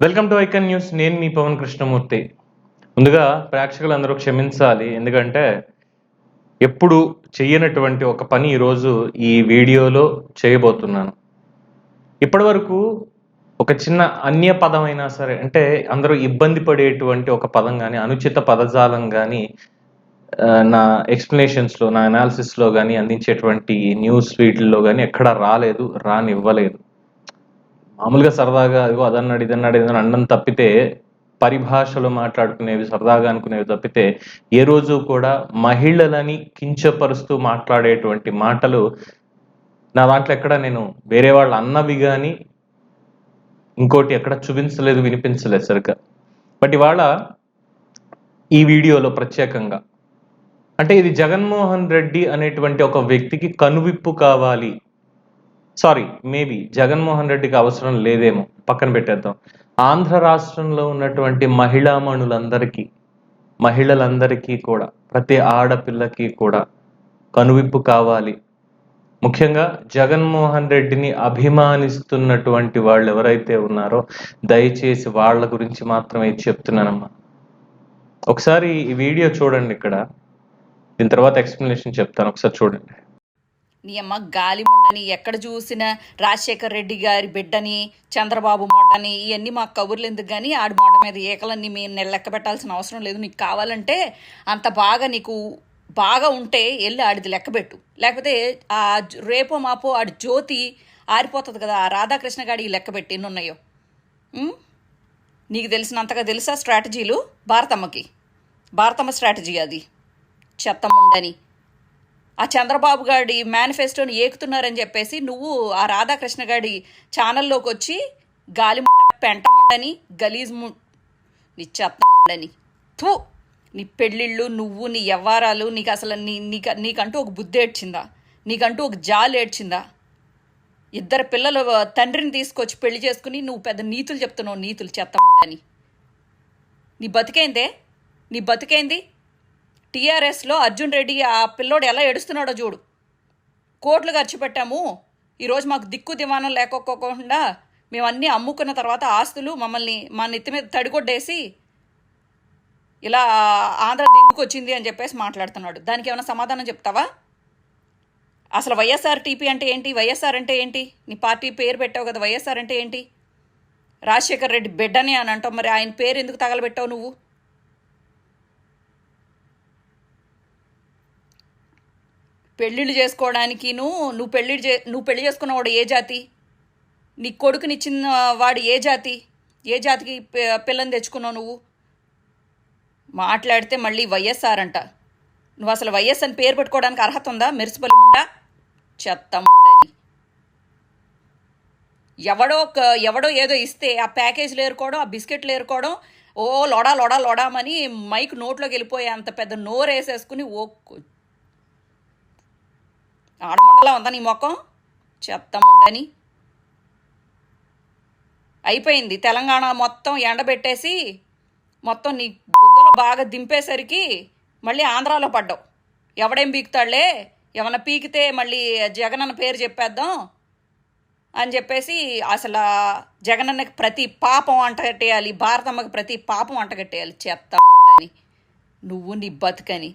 Welcome to icon news నేను మీ పవన్ కృష్ణమూర్తి. ముందుగా ప్రేక్షకులందరూ క్షమించాలి. ఎందుకంటే ఎప్పుడు చెయ్యనటువంటి ఒక పని ఈరోజు ఈ వీడియోలో చేయబోతున్నాను. ఇప్పటి వరకు ఒక చిన్న అన్య పదం అయినా సరే అంటే అందరూ ఇబ్బంది పడేటువంటి ఒక పదం కానీ అనుచిత పదజాలం కానీ నా ఎక్స్ప్లెనేషన్స్లో నా అనాలిసిస్లో కానీ అందించేటువంటి న్యూస్ ఫీడ్లో కానీ ఎక్కడా రాలేదు రానివ్వలేదు. మామూలుగా సరదాగా ఇగో అదన్నాడు ఇదన్నాడు ఇదని అన్నం తప్పితే పరిభాషలో మాట్లాడుకునేవి సరదాగా అనుకునేవి తప్పితే ఏ రోజు కూడా మహిళలని కించపరుస్తూ మాట్లాడేటువంటి మాటలు నా దాంట్లో ఎక్కడ నేను వేరే వాళ్ళు అన్నవి కానీ ఇంకోటి ఎక్కడ చూపించలేదు వినిపించలేదు సరిగ్గా. బట్ ఇవాళ ఈ వీడియోలో ప్రత్యేకంగా అంటే ఇది జగన్మోహన్ రెడ్డి అనేటువంటి ఒక వ్యక్తికి కనువిప్పు కావాలి సారీ మేబీ జగన్మోహన్ రెడ్డికి అవసరం లేదేమో. పక్కన పెట్టేద్దాం. ఆంధ్ర రాష్ట్రంలో ఉన్నటువంటి మహిళామణులందరికీ మహిళలందరికీ కూడా ప్రతి ఆడపిల్లకి కూడా కనువిప్పు కావాలి. ముఖ్యంగా జగన్మోహన్ రెడ్డిని అభిమానిస్తున్నటువంటి వాళ్ళు ఎవరైతే ఉన్నారో దయచేసి వాళ్ళ గురించి మాత్రమే చెప్తున్నానమ్మా. ఒకసారి ఈ వీడియో చూడండి ఇక్కడ. దీని తర్వాత ఎక్స్ప్లెనేషన్ చెప్తాను. ఒకసారి చూడండి. నీ అమ్మ గాలిముండని ఎక్కడ చూసినా రాజశేఖర్ రెడ్డి గారి బిడ్డని చంద్రబాబు మొడ్డని ఇవన్నీ మాకు కబుర్లు ఎందుకు కానీ ఆడి మొడ్డ మీద ఏకలన్నీ మేము లెక్క పెట్టాల్సిన అవసరం లేదు. నీకు కావాలంటే అంత బాగా నీకు బాగా ఉంటే వెళ్ళి ఆడిది లెక్క పెట్టు. లేకపోతే ఆ రేపో మాపో ఆడి జ్యోతి ఆరిపోతుంది కదా. ఆ రాధాకృష్ణ గాడి ఈ లెక్క పెట్టి ఎన్ని ఉన్నాయో నీకు తెలిసినంతగా తెలుసా స్ట్రాటజీలు? భారతమ్మకి. భారతమ్మ స్ట్రాటజీ అది. చెత్తముండని ఆ చంద్రబాబు గారి మేనిఫెస్టోని ఏకుతున్నారని చెప్పేసి నువ్వు ఆ రాధాకృష్ణ గారి ఛానల్లోకి వచ్చి గాలి పెంటముండని గలీజ్ ము నీ చెత్తముండని థూ నీ పెళ్ళిళ్ళు నువ్వు నీ వ్యవహారాలు నీకు అసలు నీ నీకు నీకంటూ ఒక బుద్ధి ఏడ్చిందా? నీకంటూ ఒక జాలి ఏడ్చిందా? ఇద్దరు పిల్లలు తండ్రిని తీసుకొచ్చి పెళ్ళి చేసుకుని నువ్వు పెద్ద నీతులు చెప్తున్నావు నీతులు చెత్తముండని నీ బతికేందే? నీ బతికేంది? టీఆర్ఎస్లో అర్జున్ రెడ్డి ఆ పిల్లోడు ఎలా ఏడుస్తున్నాడో చూడు. కోట్లు ఖర్చు పెట్టాము. ఈరోజు మాకు దిక్కు దివానం లేకపోకుండా మేము అన్నీ అమ్ముకున్న తర్వాత ఆస్తులు మమ్మల్ని మా నెత్తి మీద తడిగొడ్డేసి ఇలా ఆంధ్ర దింగుకొచ్చింది అని చెప్పేసి మాట్లాడుతున్నాడు. దానికి ఏమైనా సమాధానం చెప్తావా? అసలు వైఎస్ఆర్ టీపీ అంటే ఏంటి? వైఎస్ఆర్ అంటే ఏంటి? నీ పార్టీ పేరు పెట్టావు కదా వైఎస్ఆర్ అంటే ఏంటి? రాజశేఖర్ రెడ్డి బిడ్డని అని అంటావు. మరి ఆయన పేరు ఎందుకు తగలబెట్టావు నువ్వు? పెళ్ళిళ్ళు చేసుకోవడానికి నువ్వు పెళ్ళి చే నువ్వు పెళ్ళి చేసుకున్నవాడు ఏ జాతి? నీ కొడుకునిచ్చిన వాడు ఏ జాతి? ఏ జాతికి పిల్లని తెచ్చుకున్నావు నువ్వు? మాట్లాడితే మళ్ళీ వైఎస్ఆర్ అంట. నువ్వు అసలు వైఎస్ అని పేరు పెట్టుకోవడానికి అర్హత ఉందా? మెరిసిపల్లి ముండా? చెత్త ఉండని ఎవడో ఒక- ఎవడో ఏదో ఇస్తే ఆ ప్యాకేజీలు ఏరుకోవడం ఆ బిస్కెట్లు ఏరుకోవడం ఓ లొడా లొడా లొడామని మైక్ నోట్లోకి వెళ్ళిపోయే అంత పెద్ద నోరు వేసేసుకుని ఓ ఆడముండలా ఉందా నీ ముఖం? చెప్తాముండని అయిపోయింది. తెలంగాణ మొత్తం ఎండబెట్టేసి మొత్తం నీ గుద్దలో బాగా దింపేసరికి మళ్ళీ ఆంధ్రాలో పడ్డావు. ఎవడేం పీకుతాడులే? ఏమన్నా పీకితే మళ్ళీ జగనన్న పేరు చెప్పేద్దాం అని చెప్పేసి అసలు జగనన్నకి ప్రతి పాపం అంటగట్టేయాలి భారతమ్మకి ప్రతి పాపం అంటగట్టేయాలి చెప్తాముండని నువ్వు నీ బతుకని.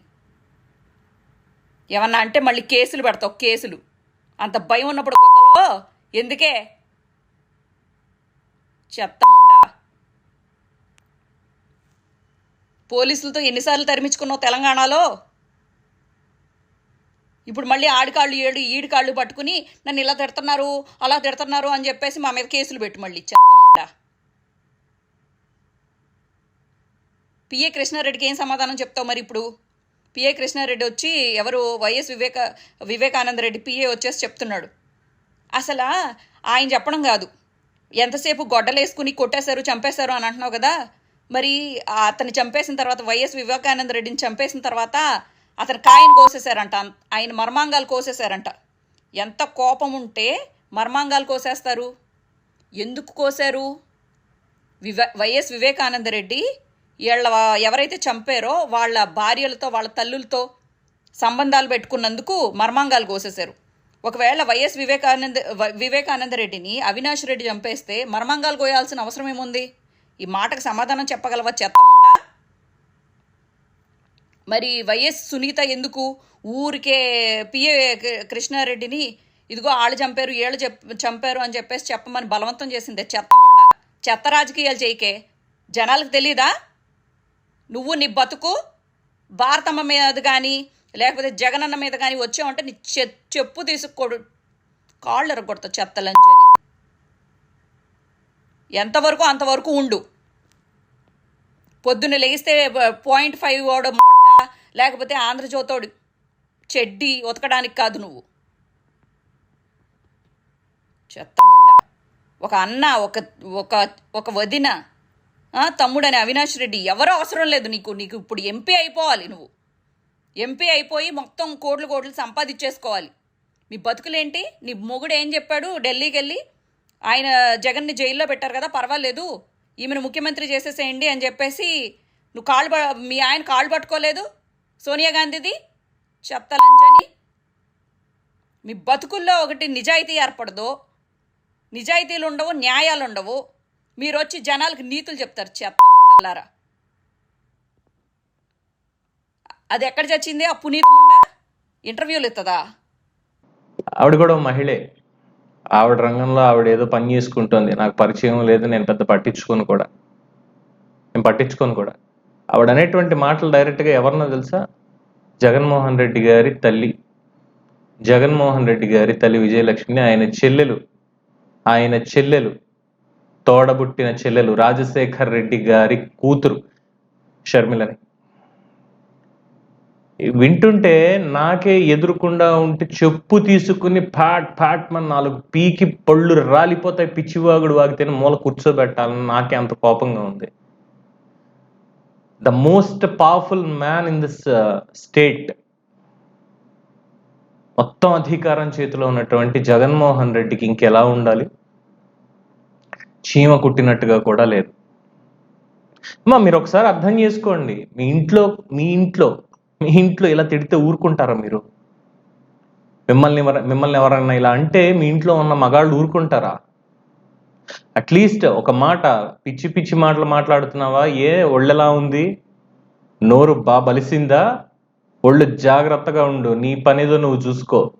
ఏమన్నా అంటే మళ్ళీ కేసులు పెడతావు కేసులు. అంత భయం ఉన్నప్పుడు కొత్తలో ఎందుకే? చెత్తముండా. పోలీసులతో ఎన్నిసార్లు తరిమించుకున్నావు తెలంగాణలో? ఇప్పుడు మళ్ళీ ఆడికాళ్ళు ఏడు ఈడికాళ్ళు పట్టుకుని నన్ను ఇలా తిడుతున్నారు అలా తిడుతున్నారు అని చెప్పేసి మా మీద కేసులు పెట్టి మళ్ళీ చెత్తముండా. పిఏ కృష్ణారెడ్డికి ఏం సమాధానం చెప్తావు మరి ఇప్పుడు? పిఏ కృష్ణారెడ్డి వచ్చి ఎవరు వైఎస్ వివేక వివేకానంద రెడ్డి పిఏ వచ్చేసి చెప్తున్నాడు. అసలు ఆయన చెప్పడం కాదు. ఎంతసేపు గొడ్డలేసుకుని కొట్టేశారు చంపేశారు అని అంటున్నావు కదా? మరి అతను అతన్ని చంపేసిన తర్వాత వైఎస్ వివేకానంద రెడ్డిని చంపేసిన తర్వాత అతని కాయను కోసేశారంట. ఆయన మర్మాంగాలు కోసేశారంట. ఎంత కోపం ఉంటే మర్మాంగాలు కోసేస్తారు. ఎందుకు కోసారు వివే వైఎస్ వివేకానంద రెడ్డి వీళ్ళ ఎవరైతే చంపారో వాళ్ళ భార్యలతో వాళ్ళ తల్లులతో సంబంధాలు పెట్టుకున్నందుకు మర్మాంగాలు కోసేశారు. ఒకవేళ వైఎస్ వివేకానంద వివేకానంద రెడ్డిని అవినాష్ రెడ్డి చంపేస్తే మర్మాంగాలు కోయాల్సిన అవసరం ఏముంది? ఈ మాటకు సమాధానం చెప్పగలవా చెత్తముండా? మరి వైఎస్ సునీత ఎందుకు ఊరికే పిఏ కృష్ణారెడ్డిని ఇదిగో ఆళ్ళు చంపారు ఏళ్ళు చెప్ చంపారు అని చెప్పేసి చెప్పమని బలవంతం చేసిందే చెత్తముండా. చెత్త రాజకీయాలు చేయకే. జనాలకు తెలీదా? నువ్వు నీ బతుకు భారతమ్మ మీద కానీ లేకపోతే జగనన్న మీద కానీ వచ్చావంటే నీ చె చెప్పు తీసుకోడు కాళ్ళు ఎరగొడతా చెత్త లంజని ఎంతవరకు అంతవరకు ఉండు. పొద్దున్న లేస్తే పాయింట్ ఫైవ్ వాడు మొట్ట లేకపోతే ఆంధ్రజ్యోతోడు చెడ్డి ఉతకడానికి కాదు నువ్వు. చెత్త ఒక అన్న ఒక ఒక ఒక వదిన తమ్ముడు తమ్ముడని అవినాష్ రెడ్డి ఎవరో అవసరం లేదు నీకు నీకు ఇప్పుడు ఎంపీ అయిపోవాలి నువ్వు. ఎంపీ అయిపోయి మొత్తం కోట్లు కోట్లు సంపాదించేసుకోవాలి. మీ బతుకులేంటి? నీ మొగుడు ఏం చెప్పాడు? ఢిల్లీకి వెళ్ళి ఆయన జగన్ని జైల్లో పెట్టారు కదా పర్వాలేదు. ఈమెను ముఖ్యమంత్రి చేసేసేయండి అని చెప్పేసి నువ్వు కాళ్ళు ప- మీ ఆయన కాళ్ళు పట్టుకోలేదు? సోనియా గాంధీది? చెప్తలంజని? మీ బతుకుల్లో ఒకటి నిజాయితీ ఏర్పడదు. నిజాయితీలు ఉండవు న్యాయాలు ఉండవు మీరు వచ్చి జనాలకు నీతులు చెప్తారు చెత్త అది ఎక్కడ చచ్చింది? ఆ పునీత ముండ? ఇంటర్వ్యూలు ఇస్తుందా ఆవిడ కూడా మహిళే. ఆవిడ రంగంలో ఆవిడ ఏదో పని చేసుకుంటుంది. నాకు పరిచయం లేదు నేను పెద్ద పట్టించుకోను కూడా. నేను పట్టించుకోను కూడా. ఆవిడ అనేటువంటి మాటలు డైరెక్ట్గా ఎవరినో తెలుసా? జగన్మోహన్ రెడ్డి గారి తల్లి. జగన్మోహన్ రెడ్డి గారి తల్లి విజయలక్ష్మిని ఆయన చెల్లెలు. ఆయన చెల్లెలు. తోడబుట్టిన చెల్లెలు రాజశేఖర్ రెడ్డి గారి కూతురు షర్మిలని. వింటుంటే నాకే ఎదురుకుండా ఉంటే చెప్పు తీసుకుని పాట్ పాట్ మన నాలుగు పీకి పళ్ళు రాలిపోతాయి పిచ్చివాగుడు వాగితేనే మూల కూర్చోబెట్టాలని నాకే అంత కోపంగా ఉంది. The most powerful man in this state మొత్తం అధికారం చేతిలో ఉన్నటువంటి జగన్మోహన్ రెడ్డికి ఇంకెలా ఉండాలి? చీమ కుట్టినట్టుగా కూడా లేదు. అమ్మా మీరు ఒకసారి అర్థం చేసుకోండి. మీ ఇంట్లో మీ ఇంట్లో మీ ఇంట్లో ఇలా తిడితే ఊరుకుంటారా మీరు? మిమ్మల్ని మిమ్మల్ని ఎవరన్నా ఇలా అంటే మీ ఇంట్లో ఉన్న మగాళ్ళు ఊరుకుంటారా? అట్లీస్ట్ ఒక మాట పిచ్చి పిచ్చి మాటలు మాట్లాడుతున్నావా? ఏ ఒళ్ళెలా ఉంది? నోరు బా బలిసిందా? ఒళ్ళు జాగ్రత్తగా ఉండు. నీ పనేదో నువ్వు చూసుకో.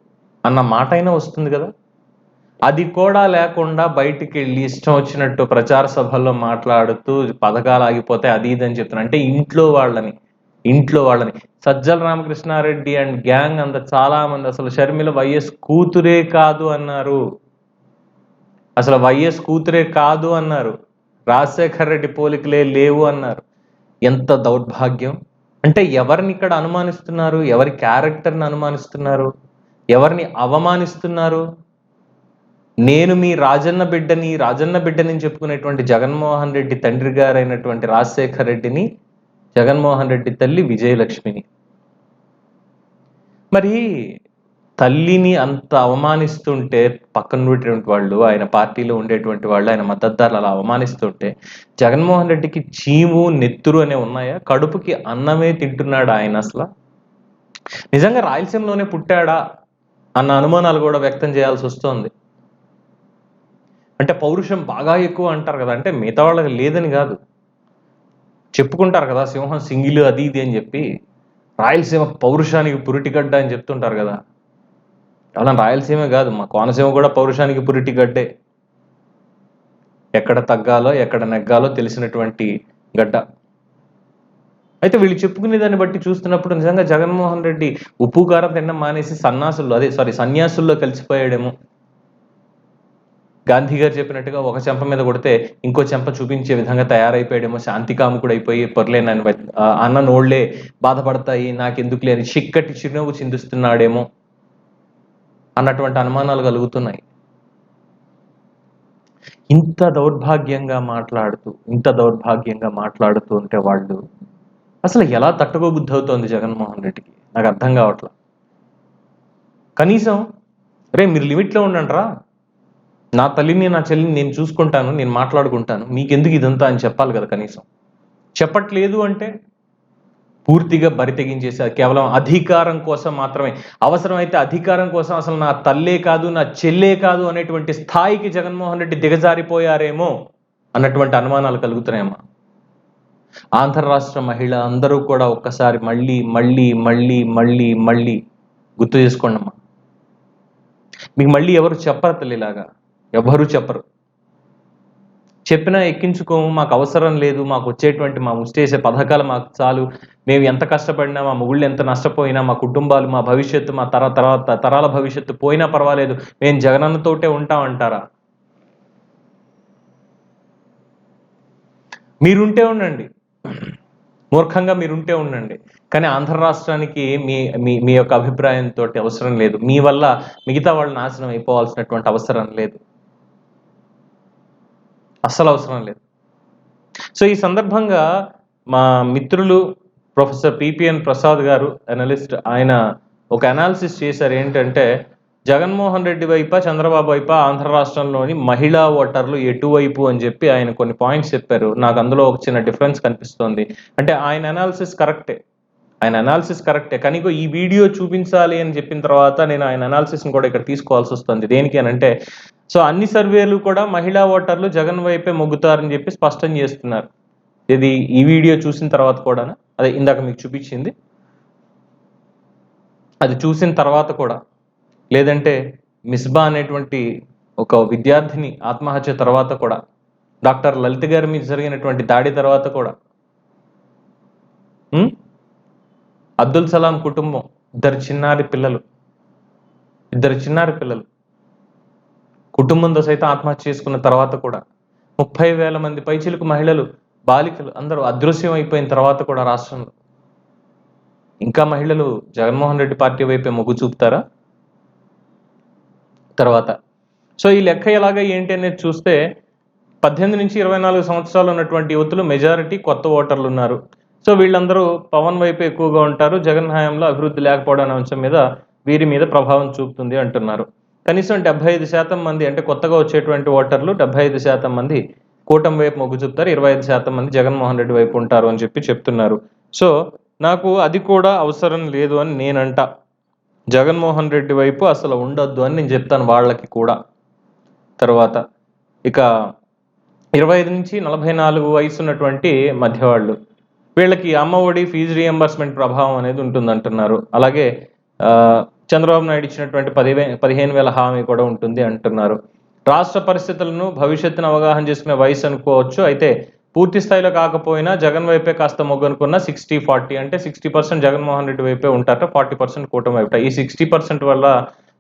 అన్న మాట అయినా వస్తుంది కదా? అది కూడా లేకుండా బయటికి వెళ్ళి ఇష్టం వచ్చినట్టు ప్రచార సభల్లో మాట్లాడుతూ పథకాలు ఆగిపోతే అది ఇది అని చెప్తున్నా అంటే ఇంట్లో వాళ్ళని ఇంట్లో వాళ్ళని. సజ్జల రామకృష్ణారెడ్డి అండ్ గ్యాంగ్ అంత చాలా మంది అసలు షర్మిల వైఎస్ కూతురే కాదు అన్నారు. అసలు వైఎస్ కూతురే కాదు అన్నారు. రాజశేఖర్ రెడ్డి పోలికలే లేవు అన్నారు. ఎంత దౌర్భాగ్యం. అంటే ఎవరిని ఇక్కడ అనుమానిస్తున్నారు? ఎవరి క్యారెక్టర్ని అనుమానిస్తున్నారు? ఎవరిని అవమానిస్తున్నారు? నేను మీ రాజన్న బిడ్డని రాజన్న బిడ్డని చెప్పుకునేటువంటి జగన్మోహన్ రెడ్డి తండ్రి గారైనటువంటి రాజశేఖర్ రెడ్డిని జగన్మోహన్ రెడ్డి తల్లి విజయలక్ష్మిని. మరి తల్లిని అంత అవమానిస్తుంటే పక్కన ఉండేటువంటి వాళ్ళు ఆయన పార్టీలో ఉండేటువంటి వాళ్ళు ఆయన మద్దతుదారులు అలా అవమానిస్తుంటే జగన్మోహన్ రెడ్డికి చీము నెత్తురు అనే ఉన్నాయా? కడుపుకి అన్నమే తింటున్నాడు ఆయన అసలు? నిజంగా రాయలసీమలోనే పుట్టాడా? అన్న అనుమానాలు కూడా వ్యక్తం చేయాల్సి వస్తోంది. అంటే పౌరుషం బాగా ఎక్కువ అంటారు కదా అంటే మిగతా వాళ్ళకి లేదని కాదు. చెప్పుకుంటారు కదా సింహం సింగిల్ అది ఇది అని చెప్పి. రాయలసీమ పౌరుషానికి పురిటిగడ్డ అని చెప్తుంటారు కదా. అలా రాయలసీమ కాదు మా కోనసీమ కూడా పౌరుషానికి పురిటిగడ్డే. ఎక్కడ తగ్గాలో ఎక్కడ నెగ్గాలో తెలిసినటువంటి గడ్డ. అయితే వీళ్ళు చెప్పుకునే దాన్ని బట్టి చూస్తున్నప్పుడు నిజంగా జగన్మోహన్ రెడ్డి ఉప్పు కారం తినడం మానేసి సన్నాసుల్లో అదే సారీ సన్యాసుల్లో కలిసిపోయాడేమో. గాంధీ గారు చెప్పినట్టుగా ఒక చెంప మీద కొడితే ఇంకో చెంప చూపించే విధంగా తయారైపోయాడేమో శాంతికాముకుడు అయిపోయి పొరలే నన్ను అన్న నోళ్ళే బాధపడతాయి నాకెందుకు లేని చిక్కటి చిరునవ్వు చిందిస్తున్నాడేమో అన్నటువంటి అనుమానాలు కలుగుతున్నాయి. ఇంత దౌర్భాగ్యంగా మాట్లాడుతూ ఇంత దౌర్భాగ్యంగా మాట్లాడుతూ ఉంటే వాళ్ళు అసలు ఎలా తట్టుకోబుద్ధి అవుతోంది జగన్మోహన్ రెడ్డికి? నాకు అర్థం కావట్లా. కనీసం రే మీరు లిమిట్లో ఉండండి రా. నా తల్లిని నా చెల్లిని నేను చూసుకుంటాను నేను మాట్లాడుకుంటాను. మీకెందుకు ఇదంతా అని చెప్పాలి కదా కనీసం. చెప్పట్లేదు అంటే పూర్తిగా బరితెగించేసారు కేవలం అధికారం కోసం మాత్రమే. అవసరమైతే అధికారం కోసం అసలు నా తల్లే కాదు నా చెల్లే కాదు అనేటువంటి స్థాయికి జగన్మోహన్ రెడ్డి దిగజారిపోయారేమో అన్నటువంటి అనుమానాలు కలుగుతున్నాయమ్మా. ఆంధ్ర రాష్ట్ర మహిళ అందరూ కూడా ఒక్కసారి మళ్ళీ మళ్ళీ మళ్ళీ మళ్ళీ మళ్ళీ గుర్తు చేసుకోండి అమ్మా మీకు మళ్ళీ ఎవరు చెప్పరు తల్లిలాగా? ఎవరు చెప్పరు. చెప్పినా ఎక్కించుకోము మాకు అవసరం లేదు మాకు వచ్చేటువంటి మా ముష్టేసే పథకాలు మాకు చాలు. మేము ఎంత కష్టపడినా మా మొగుళ్ళు ఎంత నష్టపోయినా మా కుటుంబాలు మా భవిష్యత్తు మా తర తర్వాత తరాల భవిష్యత్తు పోయినా పర్వాలేదు. మేము జగనన్నతోటే ఉంటామంటారా? మీరుంటే ఉండండి. మూర్ఖంగా మీరుంటే ఉండండి. కానీ ఆంధ్ర రాష్ట్రానికి మీ మీ మీ యొక్క అభిప్రాయంతో అవసరం లేదు. మీ వల్ల మిగతా వాళ్ళు నాశనం అయిపోవాల్సినటువంటి అవసరం లేదు. అస్సలు అవసరం లేదు. సో ఈ సందర్భంగా మా మిత్రులు ప్రొఫెసర్ పిపిఎన్ ప్రసాద్ గారు అనలిస్ట్ ఆయన ఒక అనాలిసిస్ చేశారు. ఏంటంటే జగన్మోహన్ రెడ్డి వైపా చంద్రబాబు వైపా ఆంధ్ర రాష్ట్రంలోని మహిళా ఓటర్లు ఎటువైపు అని చెప్పి ఆయన కొన్ని పాయింట్స్ చెప్పారు. నాకు అందులో ఒక చిన్న డిఫరెన్స్ కనిపిస్తోంది. అంటే ఆయన అనాలిసిస్ కరెక్టే ఆయన అనాలిసిస్ కరెక్టే కానీ ఈ వీడియో చూపించాలి అని చెప్పిన తర్వాత నేను ఆయన అనాలిసిస్ని కూడా ఇక్కడ తీసుకోవాల్సి వస్తుంది. దేనికి అని అంటే సో అన్ని సర్వేలు కూడా మహిళా ఓటర్లు జగన్ వైపే మొగ్గుతారని చెప్పి స్పష్టం చేస్తున్నారు. ఇది ఈ వీడియో చూసిన తర్వాత కూడా అదే ఇందాక మీకు చూపించింది. అది చూసిన తర్వాత కూడా లేదంటే మిస్బా అనేటువంటి ఒక విద్యార్థిని ఆత్మహత్య తర్వాత కూడా డాక్టర్ లలిత గారి మీద జరిగినటువంటి దాడి తర్వాత కూడా అబ్దుల్ సలాం కుటుంబం ఇద్దరు చిన్నారి పిల్లలు ఇద్దరు చిన్నారి పిల్లలు కుటుంబంతో సైతం ఆత్మహత్య చేసుకున్న తర్వాత కూడా ముప్పై వేల మంది పైచిలకు మహిళలు బాలికలు అందరూ అదృశ్యం అయిపోయిన తర్వాత కూడా రాష్ట్రంలో. ఇంకా మహిళలు జగన్మోహన్ రెడ్డి పార్టీ వైపే మొగ్గు చూపుతారా? తర్వాత. సో ఈ లెక్క ఎలాగ ఏంటి అనేది చూస్తే పద్దెనిమిది నుంచి ఇరవై నాలుగు సంవత్సరాలు ఉన్నటువంటి యువతులు మెజారిటీ కొత్త ఓటర్లు ఉన్నారు. సో వీళ్ళందరూ పవన్ వైపు ఎక్కువగా ఉంటారు. జగన్ హయాంలో అభివృద్ధి లేకపోవడం అనే అంశం మీద వీరి మీద ప్రభావం చూపుతుంది అంటున్నారు. కనీసం డెబ్బై ఐదు శాతం మంది అంటే కొత్తగా వచ్చేటువంటి ఓటర్లు డెబ్బై ఐదు శాతం మంది కూటమి వైపు మొగ్గు చూపుతారు ఇరవై ఐదు శాతం మంది జగన్మోహన్ రెడ్డి వైపు ఉంటారు అని చెప్పి చెప్తున్నారు. సో నాకు అది కూడా అవసరం లేదు అని నేనంట. జగన్మోహన్ రెడ్డి వైపు అసలు ఉండొద్దు అని నేను చెప్తాను వాళ్ళకి కూడా. తర్వాత ఇక ఇరవై ఐదు నుంచి నలభై నాలుగు వయసు ఉన్నటువంటి మధ్యవాళ్ళు వీళ్ళకి అమ్మ ఒడి ఫీజు రియంబర్స్మెంట్ ప్రభావం అనేది ఉంటుంది అంటున్నారు అలాగే చంద్రబాబు నాయుడు ఇచ్చినటువంటి పదివే పదిహేను వేల హామీ కూడా ఉంటుంది అంటున్నారు. రాష్ట్ర పరిస్థితులను భవిష్యత్తును అవగాహన చేసుకునే వయసు అనుకోవచ్చు. అయితే పూర్తి స్థాయిలో కాకపోయినా జగన్ వైపే కాస్త మొగ్గు అనుకున్న సిక్స్టీ ఫార్టీ అంటే సిక్స్టీ పర్సెంట్ జగన్మోహన్ రెడ్డి వైపే ఉంటారట ఫార్టీ పర్సెంట్ కూటమి వైపు. ఈ సిక్స్టీ పర్సెంట్ వల్ల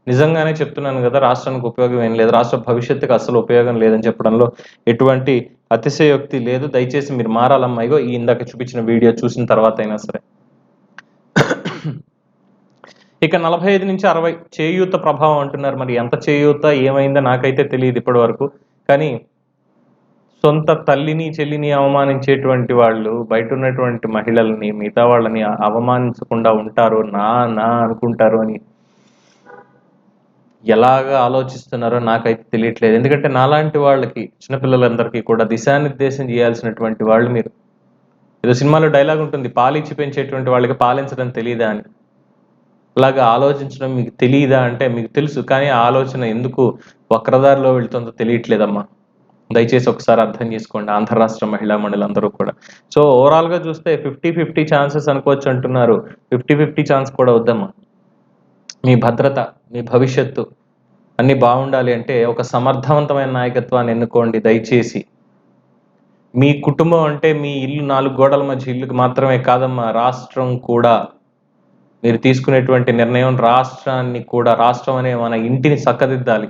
నిజంగానే చెప్తున్నాను కదా రాష్ట్రానికి ఉపయోగం ఏం లేదు రాష్ట్ర భవిష్యత్తుకి అసలు ఉపయోగం లేదని చెప్పడంలో ఎటువంటి అతిశయోక్తి లేదు. దయచేసి మీరు మారాలమ్మా. ఇగో ఈ ఇందాక చూపించిన వీడియో చూసిన తర్వాత అయినా సరే. ఇక నలభై ఐదు నుంచి అరవై చేయూత ప్రభావం అంటున్నారు మరి. ఎంత చేయూత ఏమైందో నాకైతే తెలియదు ఇప్పటి వరకు కానీ సొంత తల్లిని చెల్లిని అవమానించేటువంటి వాళ్ళు బయట ఉన్నటువంటి మహిళల్ని మిగతా వాళ్ళని అవమానించకుండా ఉంటారు నా నా అనుకుంటారు అని ఎలాగ ఆలోచిస్తున్నారో నాకైతే తెలియట్లేదు. ఎందుకంటే నాలాంటి వాళ్ళకి చిన్నపిల్లలందరికీ కూడా దిశానిర్దేశం చేయాల్సినటువంటి వాళ్ళు మీరు. ఏదో సినిమాలో డైలాగ్ ఉంటుంది పాలిచ్చి పెంచేటువంటి వాళ్ళకి పాలించడం తెలియదా అని. అలాగా ఆలోచించడం మీకు తెలియదా అంటే మీకు తెలుసు కానీ ఆలోచన ఎందుకు వక్రదారిలో వెళ్తుందో తెలియట్లేదమ్మా. దయచేసి ఒకసారి అర్థం చేసుకోండి ఆంధ్ర రాష్ట్ర మహిళా మండలందరూ కూడా. సో ఓవరాల్గా చూస్తే ఫిఫ్టీ ఫిఫ్టీ ఛాన్సెస్ అనుకోవచ్చు అంటున్నారు. ఫిఫ్టీ ఫిఫ్టీ ఛాన్స్ కూడా వద్దమ్మా. మీ భద్రత మీ భవిష్యత్తు అన్ని బాగుండాలి అంటే ఒక సమర్థవంతమైన నాయకత్వాన్ని ఎన్నుకోండి దయచేసి. మీ కుటుంబం అంటే మీ ఇల్లు నాలుగు గోడల మధ్య ఇల్లుకి మాత్రమే కాదమ్మా రాష్ట్రం కూడా. మీరు తీసుకునేటువంటి నిర్ణయం రాష్ట్రాన్ని కూడా రాష్ట్రం అనే మన ఇంటిని చక్కదిద్దాలి.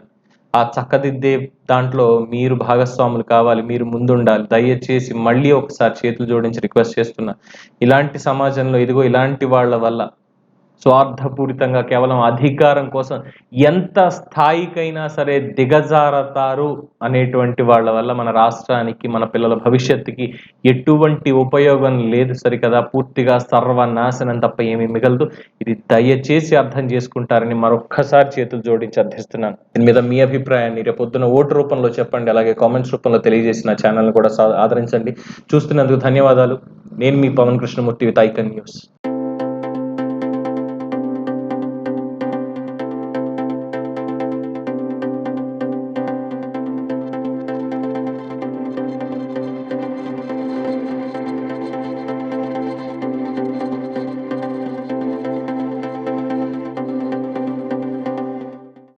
ఆ చక్కదిద్దే దాంట్లో మీరు భాగస్వాములు కావాలి మీరు ముందుండాలి. దయచేసి మళ్ళీ ఒకసారి చేతులు జోడించి రిక్వెస్ట్ చేస్తున్నా ఇలాంటి సమాజంలో ఇదిగో ఇలాంటి వాళ్ళ వల్ల స్వార్థపూరితంగా కేవలం అధికారం కోసం ఎంత స్థాయికైనా సరే దిగజారతారు అనేటువంటి వాళ్ళ వల్ల మన రాష్ట్రానికి మన పిల్లల భవిష్యత్తుకి ఎటువంటి ఉపయోగం లేదు సరికదా. పూర్తిగా సర్వనాశనం తప్ప ఏమీ మిగలదు. ఇది దయచేసి అర్థం చేసుకుంటారని మరొక్కసారి చేతులు జోడించి అర్థిస్తున్నాను. దీని మీద మీ అభిప్రాయాన్ని రేపొద్దున ఓటు రూపంలో చెప్పండి. అలాగే కామెంట్స్ రూపంలో తెలియజేసిన ఛానల్ని ఛానల్ కూడా సా- ఆదరించండి. చూస్తున్నందుకు ధన్యవాదాలు. నేను మీ Pawan Krishnamurthy with Icon News.